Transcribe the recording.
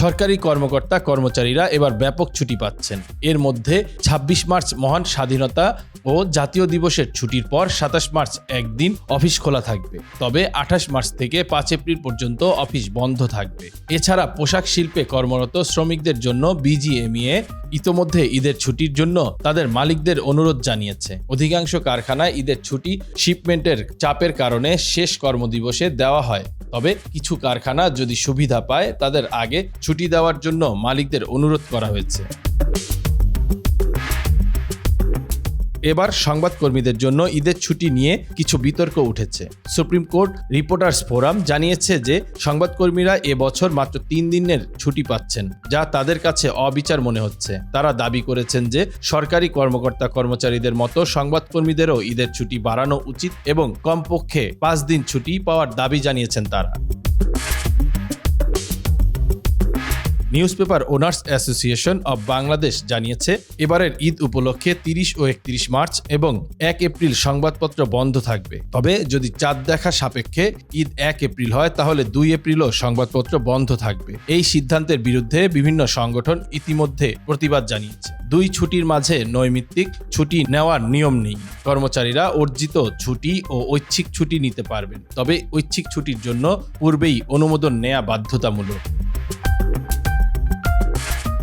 সরকারি কর্মকর্তা কর্মচারীরা এবার ব্যাপক ছুটি পাচ্ছেন। এর মধ্যে ২৬ মার্চ মহান স্বাধীনতা ও জাতীয় দিবসের ছুটির পর সাতাশ মার্চ একদিন অফিস খোলা থাকবে। তবে আঠাশ মার্চ থেকে পাঁচ এপ্রিল পর্যন্ত অফিস বন্ধ থাকবে। এছাড়া পোশাক শিল্পে কর্মরত শ্রমিকদের জন্য বিজিএমইএ ইতোমধ্যে ঈদের ছুটির জন্য তাদের মালিকদের অনুরোধ জানিয়েছে। অধিকাংশ কারখানায় ঈদের ছুটি শিপমেন্টের চাপের কারণে শেষ কর্মদিবসে দেওয়া হয়। তবে কিছু কারখানা যদি সুবিধা পায়, তাদের আগে ছুটি দেওয়ার জন্য মালিকদের অনুরোধ করা হয়েছে। এবার সংবাদকর্মীদের জন্য ঈদের ছুটি নিয়ে কিছু বিতর্ক উঠেছে। সুপ্রিম কোর্ট রিপোর্টার্স ফোরাম জানিয়েছে যে, সংবাদকর্মীরা এবছর মাত্র তিন দিনের ছুটি পাচ্ছেন, যা তাদের কাছে অবিচার মনে হচ্ছে। তারা দাবি করেছেন যে, সরকারি কর্মকর্তা কর্মচারীদের মতো সংবাদকর্মীদেরও ঈদের ছুটি বাড়ানো উচিত এবং কমপক্ষে পাঁচ দিন ছুটি পাওয়ার দাবি জানিয়েছেন তারা। News paper owners association of Bangladesh জানিয়েছে, এবারের ঈদ উপলক্ষে তিরিশ ও একত্রিশ মার্চ এবং এক এপ্রিল সংবাদপত্র বন্ধ থাকবে। তবে যদি চাঁদ দেখা সাপেক্ষে ঈদ এক এপ্রিল হয়, তাহলে দুই এপ্রিলও সংবাদপত্র বন্ধ থাকবে। এই সিদ্ধান্তের বিরুদ্ধে বিভিন্ন সংগঠন ইতিমধ্যে প্রতিবাদ জানিয়েছে। দুই ছুটির মাঝে নৈমিত্তিক ছুটি নেওয়ার নিয়ম নেই। কর্মচারীরা অর্জিত ছুটি ও ঐচ্ছিক ছুটি নিতে পারবেন। তবে ঐচ্ছিক ছুটির জন্য পূর্বেই অনুমোদন নেওয়া বাধ্যতামূলক।